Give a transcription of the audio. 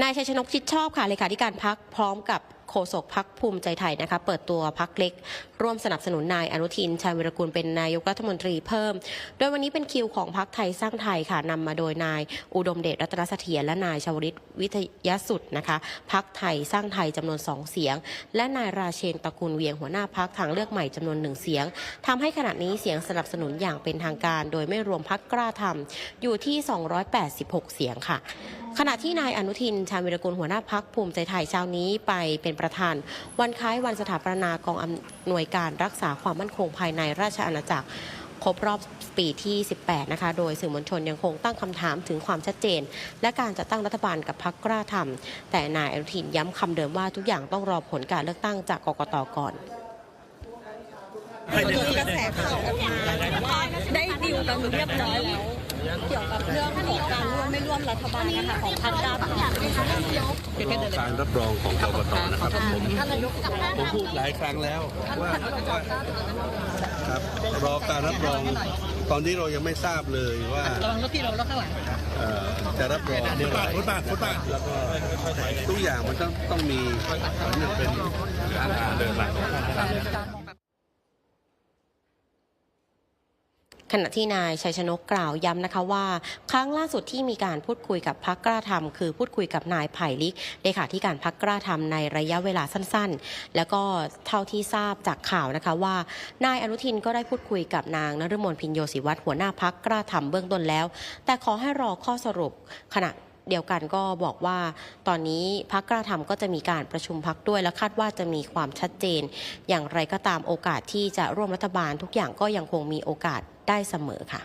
นายชัยชนกชิดชอบค่ะเลขาธิการพักพร้อมกับโฆษกพักภูมิใจไทยนะคะเปิดตัวพักเล็ก ร่วมสนับสนุนนายอนุทินชาญวิรกุลเป็นนายกรัฐมนตรีเพิ่ม โดยวันนี้เป็นคิวของพักไทยสร้างไทยค่ะนำมาโดยนายอุดมเดชรัตนเสถียรและนายชวริตวิทยสุดนะคะพักไทยสร้างไทยจำนวนสองเสียง และนายราเชนตระกูลเวียงหัวหน้าพักทางเลือกใหม่จำนวนหนึ่งเสียงทำให้ขณะนี้เสียงสนับสนุนอย่างเป็นทางการ โดยไม่รวมพักกล้าทำอยู่ที่ 286 เสียงค่ะขณะที่นายอนุทิน ชาญวิรกุลหัวหน้าพักภูมิใจไทยเช้านี้ไปเป็นประธาน วันคล้ายวันสถาปนากองอำนวยการรักษาความมั่นคงภายในราชอาณาจักรครบรอบปีที่ 18 นะคะ โดยสื่อมวลชนยังคงตั้งคำถามถึงความชัดเจน และการจัดตั้งรัฐบาลกับพักกล้าทำแต่นายอนุทินย้ำคำเดิมว่าทุกอย่างต้องรอผลการเลือกตั้งจากกกตก่อนมีกระแสข่าวออกมาว่าได้ดิวกันเรียบร้อยแล้ว เกี่ยวกับเรื่องของการร่วมไม่ร่วมรัฐบาลนะคะของพรรคก้าวไกลการรับรองของกกตนะครับผมผมพูดหลายครั้งแล้วว่าครับรอการรับรองตอนนี้เรายังไม่ทราบเลยว่าระวังรถที่เราแล้วข้างหลังจะรับรองเมื่อไหร่นะครับแล้วก็ทุกอย่างมันต้องต้องมีมันเป็นการเดินมา ขณะที่นายชัยชนกกล่าวย้ำนะคะว่า ครั้งล่าสุดที่มีการพูดคุยกับพักกล้าธรรม คือพูดคุยกับนายไผ่ลิกเลขาธิการพักกล้าธรรมในระยะเวลาสั้นๆ แล้วก็เท่าที่ทราบจากข่าวนะคะว่า นายอนุทินก็ได้พูดคุยกับนางนฤมลพินโยศิวัตรหัวหน้าพักกล้าธรรมเบื้องต้นแล้ว แต่ขอให้รอข้อสรุปขณะ เดียวกันก็บอกว่า ตอนนี้พักกล้าทำก็จะมีการประชุมพักด้วย และคาดว่าจะมีความชัดเจน อย่างไรก็ตามโอกาสที่จะร่วมรัฐบาลทุกอย่างก็ยังคงมีโอกาสได้เสมอค่ะ